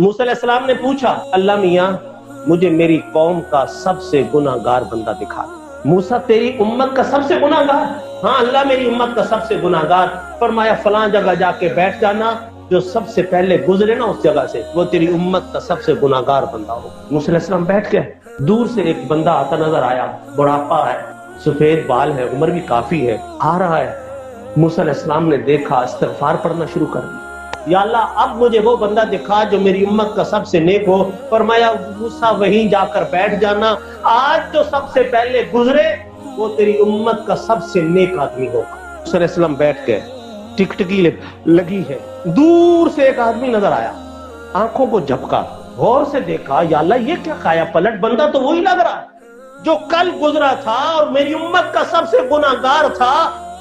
मूसलाम ने पूछा, अल्लाह मियाँ, मुझे मेरी कौम का सबसे गुनागार बंदा दिखा मूसा, तेरी उम्मत का सबसे गुनागार हाँ अल्लाह मेरी उम्मत का सबसे गुनाहगार। फरमाया, फलां जगह जाके बैठ जाना, जो सबसे पहले गुजरे ना उस जगह से, वो तेरी उम्मत का सबसे गुनागार बंदा हो। मूसलाम बैठ गए। दूर से एक बंदा आता नज़र आया, बुढ़ापा है, सफ़ेद बाल है, उम्र भी काफ़ी है, आ रहा है। मूसा ने देखा इस्तफार पढ़ना शुरू कर दिया। या अल्लाह, अब मुझे वो बंदा दिखा जो मेरी उम्मत का सबसे नेक हो। फरमाया मूसा वहीं जाकर बैठ जाना। आज जो सबसे पहले गुजरे, वो तेरी उम्मत का सबसे नेक आदमी होगा। बैठ गए, टिकटकी लगी है। दूर से एक आदमी नज़र आया। आँखों को झपका, गौर से देखा, या अल्लाह, ये क्या खाया पलट? बंदा तो वही लग रहा जो कल गुजरा था और मेरी उम्मत का सबसे गुनागार था।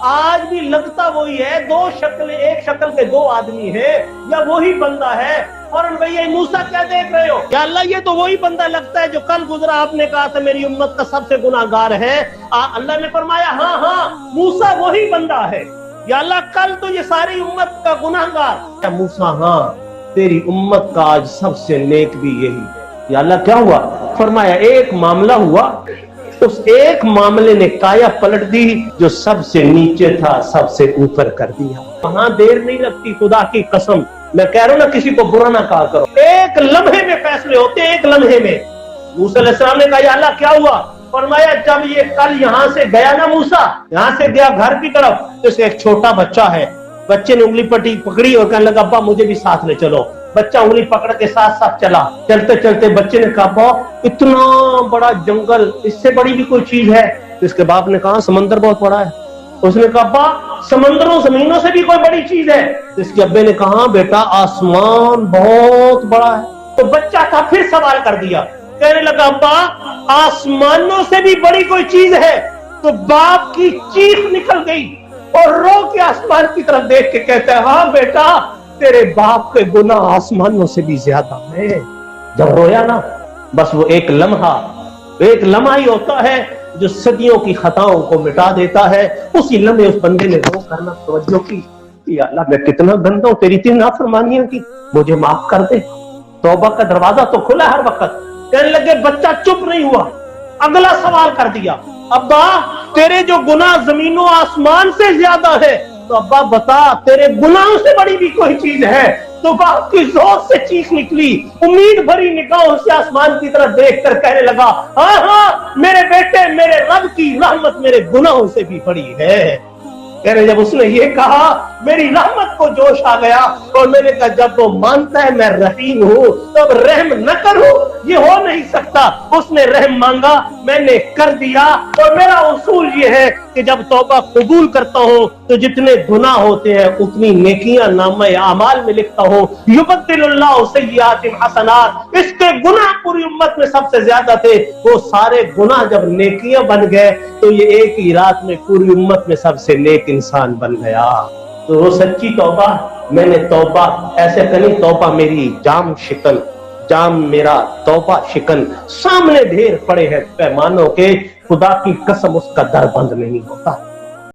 आज भी लगता वही है, दो शक्ल, एक शक्ल के दो आदमी है, या वही बंदा है। और भैया मूसा क्या देख रहे हो? या अल्लाह, ये तो वही बंदा लगता है जो कल गुजरा, आपने कहा था मेरी उम्मत का सबसे गुनागार है। अल्लाह ने फरमाया हाँ हाँ मूसा वही बंदा है। या अल्लाह, कल तो ये सारी उम्मत का गुनाहगार। मूसा हाँ तेरी उम्मत का आज सबसे नेक भी यही है। या अल्लाह, क्या हुआ? फरमाया, एक मामला हुआ उस एक मामले ने काया पलट दी जो सबसे नीचे था, सबसे ऊपर कर दिया। वहाँ देर नहीं लगती खुदा की कसम। मैं कह रहा हूँ ना, किसी को बुरा ना कहा करो। एक लम्हे में फैसले होते एक लम्हे में। मूसा ने कहा अल्लाह, क्या हुआ? फरमाया, जब ये कल यहाँ से गया ना मूसा, यहाँ से गया घर की तरफ़ तो एक छोटा बच्चा है। बच्चे ने उंगली पटी, पकड़ी और कहने लगा, अब्बा, मुझे भी साथ ले चलो। बच्चा उंगली पकड़ के साथ साथ चला। चलते चलते बच्चे ने कहा इतना बड़ा जंगल, इससे बड़ी भी कोई चीज़ है? तो इसके बाप ने कहा, समंदर बहुत बड़ा है। उसने कहा अब्बा समंदरों, जमीनों से भी कोई बड़ी चीज़ है? तो इसके अब्बे ने कहा, बेटा, आसमान बहुत बड़ा है। तो बच्चा था फिर सवाल कर दिया। कहने लगा अब्बा आसमानों से भी बड़ी कोई चीज़ है? तो बाप की चीख निकल गई और रो के आसमान की तरफ़ देख के कहता है हाँ बेटा तेरे बाप के गुना आसमानों से भी ज़्यादा है। जब रोया ना, बस वो एक लम्हा एक लम्हा ही होता है जो सदियों की खताओं को मिटा देता है। उसी लम्हे उस बंदे ने रो करना तवज्जो की अल्लाह, मैं कितना गंदा हूँ, तेरी तीन नाफरमानियाँ की, मुझे माफ़ कर दे। तौबा का दरवाज़ा तो खुला हर वक्त। कहने लगे, बच्चा चुप नहीं हुआ। अगला सवाल कर दिया, अब्बा, तेरे जो गुना जमीनों आसमान से ज़्यादा है तो अब्बा बता, तेरे गुनाहों से बड़ी भी कोई चीज़ है। तो बाप की ज़ोर से चीख निकली। उम्मीद भरी निगाहों से आसमान की तरफ़ देख कर कहने लगा हाँ हाँ मेरे बेटे, मेरे रब की रहमत मेरे गुनाहों से भी बड़ी है। कह रहे जब उसने ये कहा, मेरी रहमत को जोश आ गया और मैंने कहा, जब वो मानता है मैं रहीम हूँ तो अब रहम न करूँ, ये हो नहीं सकता। उसने रहम मांगा, मैंने कर दिया और मेरा उसूल ये है कि जब तौबा कबूल करता हूँ तो जितने गुना होते हैं, उतनी नेकियाँ नाम अमाल में लिखता हूँ। हसनात, इसके गुना पूरी उम्मत में सबसे ज़्यादा थे। वो सारे गुना जब नेकियाँ बन गए तो ये एक ही रात में पूरी उम्मत में सबसे नेक इंसान बन गया। तो वो सच्ची तौबा, मैंने तौबा, ऐसे करी तौबा मेरी जाम शिकन जाम मेरा तौबा शिकन सामने ढेर पड़े हैं पैमानों के, खुदा की कसम उसका दर बंद नहीं होता।